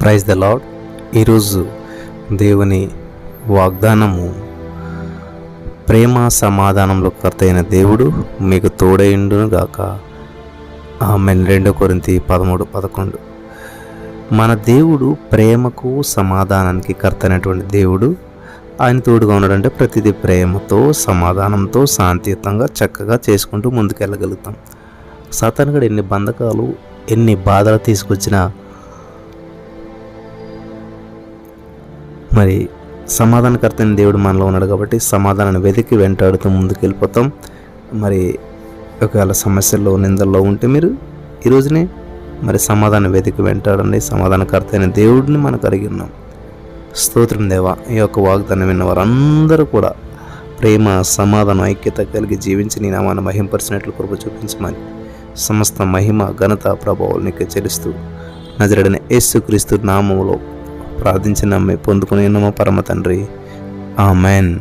Praise the lord ఈరోజు దేవుని వాగ్దానము ప్రేమ సమాధానంలో కర్తైన దేవుడు మీకు తోడైండును గాక. ఆమె రెండో కొరింతి పదమూడు పదకొండు. మన దేవుడు ప్రేమకు సమాధానానికి కర్త అయినటువంటి దేవుడు ఆయన తోడుగా ఉన్నాడంటే ప్రతిదీ ప్రేమతో సమాధానంతో శాంతియుతంగా చక్కగా చేసుకుంటూ ముందుకెళ్ళగలుగుతాం. సతనుగడు ఎన్ని బంధకాలు ఎన్ని బాధలు తీసుకొచ్చినా మరి సమాధానకర్త అయిన దేవుడు మనలో ఉన్నాడు కాబట్టి సమాధానాన్ని వెతికి వెంటాడుతూ ముందుకు వెళ్ళిపోతాం మరి ఒకవేళ సమస్యల్లో నిందల్లో ఉంటే మీరు ఈ రోజునే మరి సమాధానం వెతికి వెంటాడండి. సమాధానకర్త అయిన దేవుడిని మనం కలిగి ఉన్నాం. స్తోత్రం దేవ ఈ యొక్క వాగ్దానం విన్న వారందరూ కూడా ప్రేమ సమాధానం ఐక్యత కలిగి జీవించి నీ నామాన్ని మహింపరిచినట్లు కృప చూపించమని సమస్త మహిమ ఘనత ప్రభావాలు నీకు చెల్లిస్తూ నజరడిన యేసుక్రీస్తు నామములో ప్రార్థించిన పొందుకుని పరమ తండ్రి. ఆమెన్.